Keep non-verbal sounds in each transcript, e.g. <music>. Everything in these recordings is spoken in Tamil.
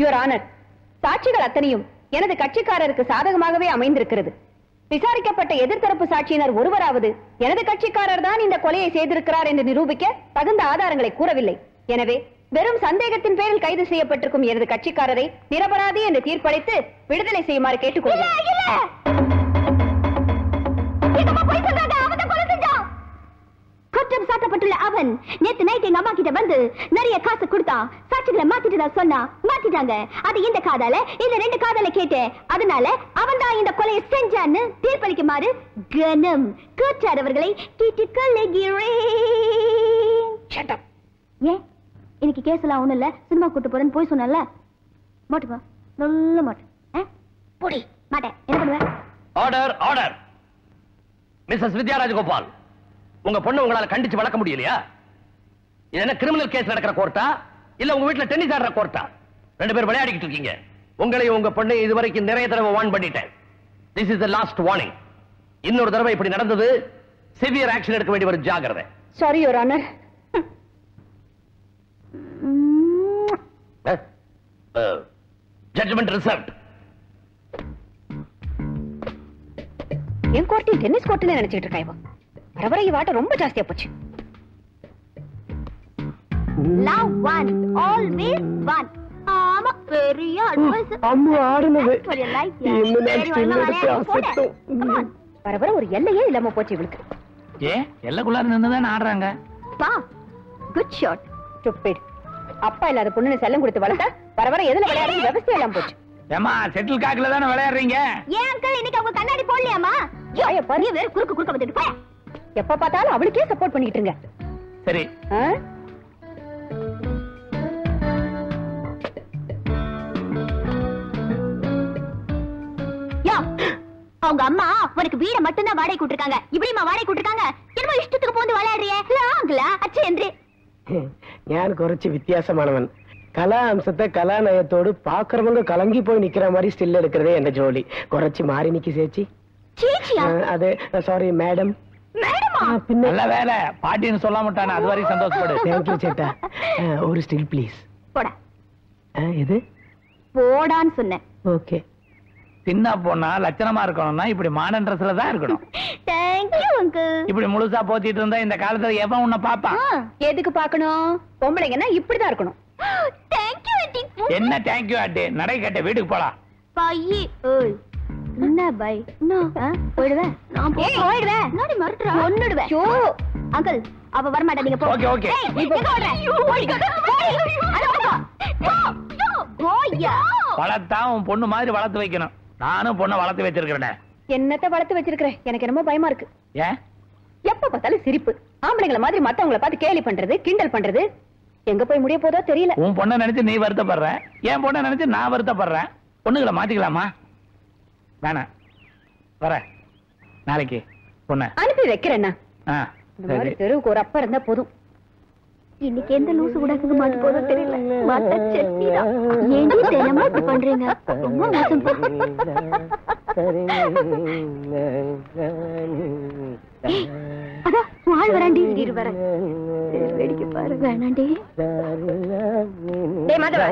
யுவர் ஆனர் சாட்சிகள் அத்தனையும் எனது கட்சிக்காரருக்கு சாதகமாகவே அமைந்திருக்கிறது. விசாரிக்கப்பட்ட எதிர்த்தரப்பு சாட்சியினர் ஒருவராவது எனது கட்சிக்காரர் தான் இந்த கொலையை செய்திருக்கிறார் என்று நிரூபிக்க தகுந்த ஆதாரங்களை கூறவில்லை. எனவே வெறும் சந்தேகத்தின் பேரில் கைது செய்யப்பட்டிருக்கும் எனது கட்சிக்காரரை நிரபராதி என்று தீர்ப்பளித்து விடுதலை செய்யுமாறு கேட்டுக்கொள்ள குற்றம் சாட்டப்பட்டுள்ள அவன். நேத்து நைட் எங்க அம்மா கிட்ட வந்து நிறைய காசு கொடுத்தான் சாட்சிகளை மாத்திட்டு சொன்னா மாத்திட்டாங்க. அது இந்த காதால? இந்த ரெண்டு காதால கேட்டேன். அதனால அவன் தான் இந்த கொலையை செஞ்சான்னு தீர்ப்பளிக்குமாறு கனம் கூற்றாதவர்களை கேட்டுக்கொள்ளுகிறேன் ஏன்? இன்னைக்கு கேஸ் எல்லாம் ஒண்ணும் இல்ல. சினிமா கூட்டு போறேன்னு போய் சொன்னல மாட்டுப்பா நல்ல மாட்டு? போடி. மாட்டேன். என்ன பண்ணுவேன் order order missus Vidya Rajagopal உங்க பொண்ணு உங்களால கண்டிச்சு வளர்க்க முடியலையா? இது என்ன கிரிமினல் கேஸ் நடக்கிற கோர்ட்டா இல்ல உங்க வீட்ல டென்னிஸ் ஆடுற கோர்ட்டா ரெண்டு பேரும் விளையாடிக்கிட்டு இருக்கீங்க. உங்களையும் உங்க பொண்ணை இதுவரைக்கும் நிறைய தடவை வார்ன் பண்ணிட்டேன். This is the last warning இன்னொரு தடவை இப்படி நடந்தது சிவியர் ஆக்ஷன் எடுக்க வேண்டிய ஒரு ஜாகிரதை. Sorry your honour judgement reserve என் கோர்ட்டையும் டென்னிஸ் கோர்ட்டுன்னு நினைச்சிட்டு இருக்கா இவ? வர இவாட்ட ரொம்ப ஜாஸ்தியா போச்சு. லவ் ஒன் ஆல்வேஸ் ஒன் ஆமா பெரிய அட்வைஸ் அம்மா ஆடுனது. லைஃப் இன்னும் நான் still எடுத்து அசத்தும். வர வர ஒரு எல்லையே இல்லாம போச்சு இவளுக்கு. ஏ எல்லக்குள்ளார நின்னுதான் ஆடுறாங்க? பா குட் ஷாட் ஸ்டூபிட் அப்பா இல்லாத பொண்ணுன்னு செல்லம் கொடுத்து வளர்த்தா வர வர எதுல விளையாடுறது விவசாயம் எல்லாம் போச்சு. ஏமா செட்டில் காக்குல தானே விளையாடுறீங்க? ஏன் அங்கிள் இன்னைக்கு அவங்க கண்ணாடி போடலையாமா வாயை பாரு. நீ வேற குறுக்கு குறுக்க வந்துட்டு போய் எப்ப பார்த்தாலும் அவளுக்கே சப்போர்ட் பண்ணிட்டு இருங்க சரி அவங்க அம்மா உனக்கு வீட மட்டும்தான் வாடகை கூட்டிருக்காங்க இப்படிமா வாடகை கூட்டிருக்காங்க என்னமோ இஷ்டத்துக்கு போந்து விளையாடுறியே. ஆகலா. அச்சு என்று ஞான் குறைச்சு வித்தியாசமானவன். கலா அம்சத்தை கலாநயத்தோடு பாக்குறவங்க கலங்கி போய் நிக்கிற மாதிரி ஸ்டில் எடுக்கிறதே என் ஜோலி. குறைச்சு மாறி நிக்கி சேச்சி அது சாரி மேடம் நல்ல வேலை. பாட்டின்னு சொல்ல மாட்டானே அது வரைக்கும் சந்தோஷப்படு. <laughs> தேங்க்யூ சேட்டா. ஒரு ஸ்டில் ப்ளீஸ் போட. எது? போடான்னு சொன்னேன். ஓகே. பின்னா போனா லட்சணமா இருக்கணும்னா இப்படி மாடர்ன் ட்ரெஸ்ல தான் இருக்கணும். தேங்க்யூ அங்கிள் இப்படி முழுசா போத்திட்டு இருந்தா இந்த காலத்துல எவன் உன்ன பாப்பான் எதுக்கு பார்க்கணும் பொம்பளைங்கன்னா இப்படி தான் இருக்கணும் <gasps> தேங்க்யூ என்ன தேங்க் யூ ஆண்டி நடை கட்ட வீட்டுக்கு போலாம். பையே ஓய். என்ன பை? போயிடுவேன் நான் போயிடுவேன். நாடி மறுட்டுறா ஒன்னுடுவேன். அங்கிள் அவ வர மாட்டா நீங்க போ. உன் பொண்ணு மாதிரி வளர்த்து வைக்கணும். நானும் பொண்ணை வளர்த்து வச்சிருக்கிறேன். என்னத்த வளர்த்து வச்சிருக்கிற? எனக்கு என்னமோ பயமா இருக்கு. ஏன்? எப்ப பார்த்தாலும் சிரிப்பு. ஆம்பளைங்கள மாதிரி மத்தவங்கள பார்த்து கேலி பண்றது கிண்டல் பண்றது. எங்க போய் முடிய போதோ தெரியல. உன் பொண்ணை நினைச்சு நீ வருத்தப்படுற. என் பொண்ணை நினைச்சு நான் வருத்தப்படுறேன். பொண்ணுகளை மாத்திக்கலாமா? வேணாம் வர. நாளைக்கு பொண்ணு. அனுப்பி சரி. தெருவுக்கு ஒரு அப்பா இருந்தா போதும். இன்னைக்கு எந்த லூசு கூட மாட்டு போதோ தெரியல. மாட்ட செட்டிதான் ஏண்டி இப்படி பண்றீங்க? ரொம்ப மோசம். பா. ஏய், அதான் வாழ் வராண்டி. இரு வர. வேடிக்கை பாரு. வேணாண்டி. டேய் மாதவ.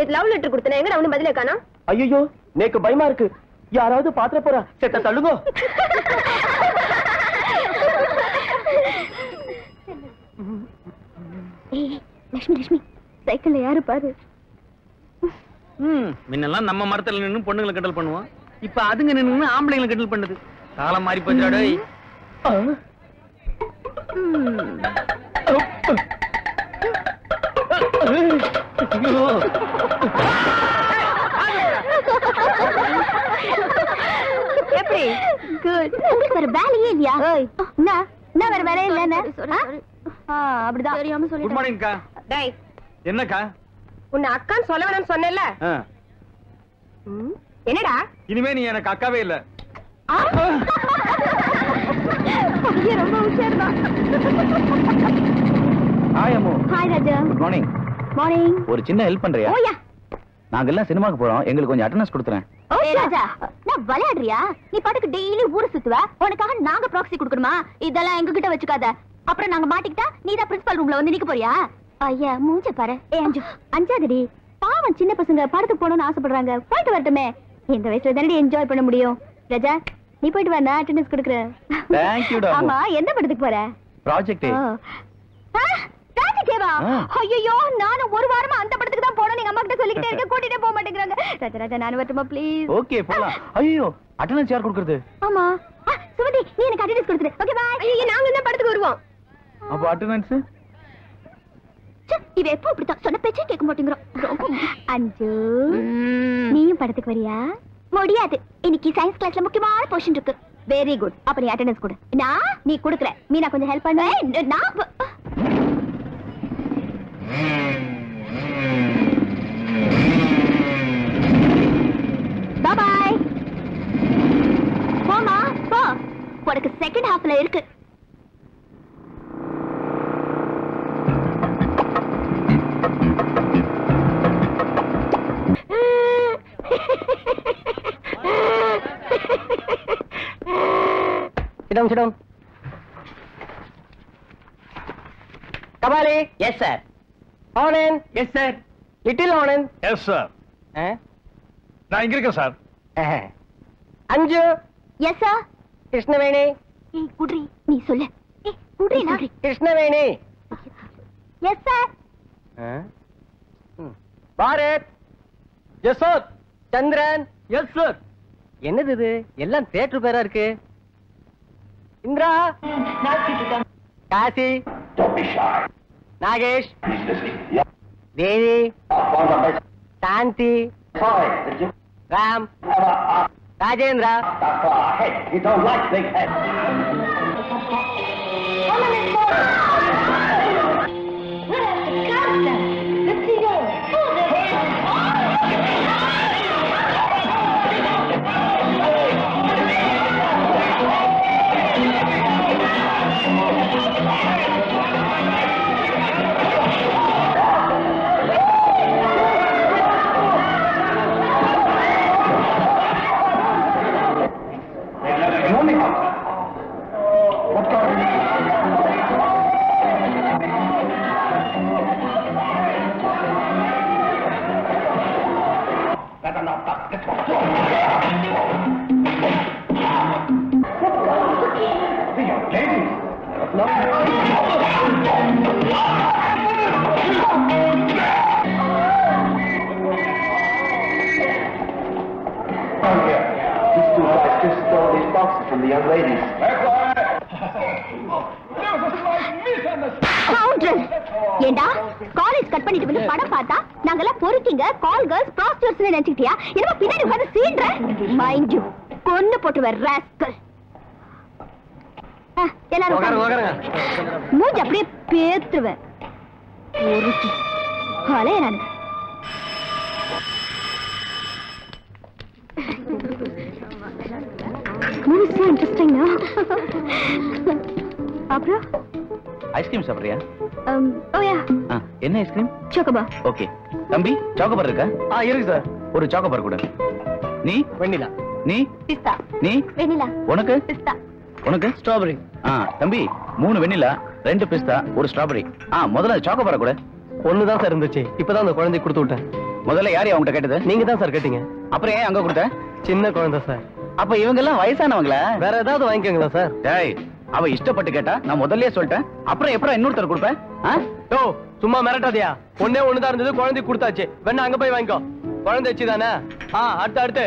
இது லவ் லெட்டர் கொடுத்தன? எங்க அவனு பதிலே காணோம்? ஐயோ நேக்கு பயமா இருக்கு. யாராவது பாத்திர போறா செத்த தள்ளுங்க. லட்சுமி லட்சுமி சைக்கிள்ல யாரு பாரு. முன்னெல்லாம் நம்ம மரத்துல நின்னு பொண்ணுங்களை கட்டல் பண்ணுவோம். இப்ப அதுங்க நின்னு ஆம்பளைங்களை கட்டல் பண்ணுது. காலம் மாறி போச்சுடா டேய். <laughs> எப்படி? குட் உங்களுக்கு வேற வேலையே இல்லையா? என்ன? என்ன வேற வேலையே இல்ல என்ன? ஆ, அப்படிதான். தெரியாம குட் மார்னிங்க்கா டேய். என்னக்கா? உன்னை அக்கான்னு சொல்ல வேணாம்னு சொன்னேன்ல. ஆ, என்னடா? இனிமே நீ எனக்கு அக்காவே இல்ல. ரொம்ப உஷார் தான் hi Ammu. Hi Raja. Good morning morning ஒரு சின்ன ஹெல்ப் பண்றியா? ஓயா நாங்க எல்லாம் சினிமாக்கு போறோம். எங்களுக்கு கொஞ்சம் அட்டெண்டன்ஸ் கொடுத்துறேன். ஏய் ராஜா. நான் விளையாடுறியா? நீ பாட்டுக்கு டெய்லி ஊரு சுத்துவ? உனக்காக நாங்க ப்ராக்ஸி கொடுக்கணுமா? இதெல்லாம் எங்க கிட்ட வச்சுக்காத. அப்புறம் நாங்க மாட்டிக்கிட்டா நீ தான் பிரின்சிபல் ரூம்ல வந்து நிக்க போறியா? ஐயா மூஞ்ச பாரு. ஏ அஞ்சு. அஞ்சாதடி. பாவம் சின்ன பசங்க படத்துக்கு போகணும்னு ஆசைப்படுறாங்க. போயிட்டு வரட்டுமே. இந்த வயசுல என்ஜாய் பண்ண முடியும். ராஜா நீ போயிட்டு வா நான் அட்டெண்டன்ஸ் கொடுக்குறேன். ஆமா எந்த படத்துக்கு போற? ப்ராஜெக்ட் ஆ. ஐயோ நானும் ஒரு வாரமா அந்த படத்துக்கு தான் போகணும் எங்க அம்மா கிட்ட சொல்லிக்கிட்டே இருக்க கூட்டிட்டே போக மாட்டேங்கிறாங்க. ராஜா ராஜா நான் வரட்டுமா ப்ளீஸ் ஓகே போலாம். ஐயோ அட்டெண்டன்ஸ் யார் கொடுக்கறது? ஆமா. சுமதி நீ எனக்கு அட்டெண்டன்ஸ் கொடுத்துரு. ஓகே பை ஐயோ நாங்க இந்த படத்துக்கு வருவோம். அப்ப அட்டெண்டன்ஸ் இவ எப்போ இப்படித்தான் சொன்ன பேச்சே கேட்க மாட்டேங்கிறோம். அஞ்சு நீயும் படத்துக்கு வரியா? முடியாது. இன்னைக்கு சயின்ஸ் கிளாஸ்ல முக்கியமான போர்ஷன் இருக்கு. வெரி குட் அப்ப நீ அட்டெண்டன்ஸ் கொடு. நான் நீ கொடுக்குற. மீனா கொஞ்சம் ஹெல்ப் பண்ணு. நான் ஹாஃப்ல இருக்கு sit down. Kabali. Yes, sir. Anand. Yes sir Little Anand. Yes sir Eh? நான் இங்க இருக்கேன் sir Eh. Anju. Yes sir Krishnaveni. ஏய் குட்ரி நீ சொல்லு. ஏய் குட்ரி நான் Krishnaveni. S sir. என்னது இது? எல்லாம் தேட்டர் பேரா இருக்கு? Indira. Kasi. Nagesh. Devi Shanthi. Ram. Rajendra That's all. Hey, you don't like big heads. Just stole these boxes from the young ladies. ஏண்டா? காலேஜ் கட் பண்ணிட்டு வந்து படம் பார்த்தா நாங்கெல்லாம் பொறுக்கிங்க கால் கேர்ள்ஸ் ப்ராஸ்டியூட்ஸ் நினைச்சிட்டியா என்னமோ பின்னாடி உட்கார்ந்து சீன்ற மைண்ட் யூ கொன்னு போட்டுவர் ராஸ்கல் எல்லாரும். மூஞ்சி அப்படியே பேத்துருவேன். அலைய நான்? அப்புறம்? ஐஸ்கிரீம் சாப்பிடுறியா? என்ன ஐஸ்கிரீம்? Chocobar okay. தம்பி சாக்கோபார் இருக்கா? ஆ இருக்கு சார். ஒரு சாக்கோபார் கொடு. நீ? வெண்ணிலா. நீ? பிஸ்தா. நீ? வெனிலா உனக்கு? பிஸ்தா. உனக்கு? ஸ்ட்ராபெரி ஆ தம்பி மூணு வெண்ணிலா ரெண்டு பிஸ்தா ஒரு ஸ்ட்ராபெரி ஆ முதல்ல சாக்கோபார கூட. ஒண்ணு தான் சார் இருந்துச்சு. இப்பதான் அந்த குழந்தை கொடுத்து விட்டேன். முதல்ல யார் அவங்ககிட்ட கேட்டது? நீங்க தான் சார் கேட்டீங்க. அப்புறம் ஏன் அங்க கொடுத்த? சின்ன குழந்தை சார். அப்ப இவங்க எல்லாம் வயசானவங்களா? வேற ஏதாவது வாங்கிக்கோங்களா சார்? டேய் அவ இஷ்டப்பட்டு கேட்டா நான் முதல்லயே சொல்லிட்டேன். அப்புறம் எப்பறம் இன்னொருத்தர் கொடுப்பேன்? யோ சும்மா மிரட்டாதியா? ஒண்ணே ஒண்ணுதான் இருந்தது குழந்தை கொடுத்தாச்சு. வேணா அங்க போய் வாங்கிக்கோ. குழந்தை வச்சு தானே ஆ அடுத்து அடுத்து.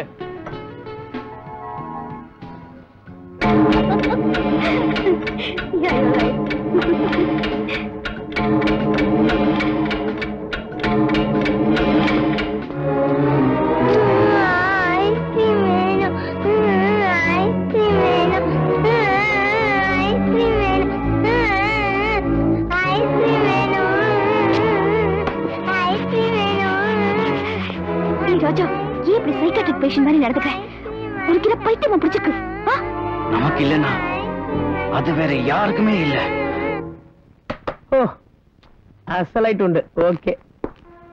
ராஜா ஏன் இப்படி சைக்காட்ரிக் பேஷண்ட் மாதிரி நடந்துக்கிறேன் உனக்கு இதை பைத்தியமா பிடிச்சிருக்கு ஆ? நமக்கு இல்லைன்னா அது வேற யாருக்குமே இல்ல. ஓ அசலைட் உண்டு. ஓகே.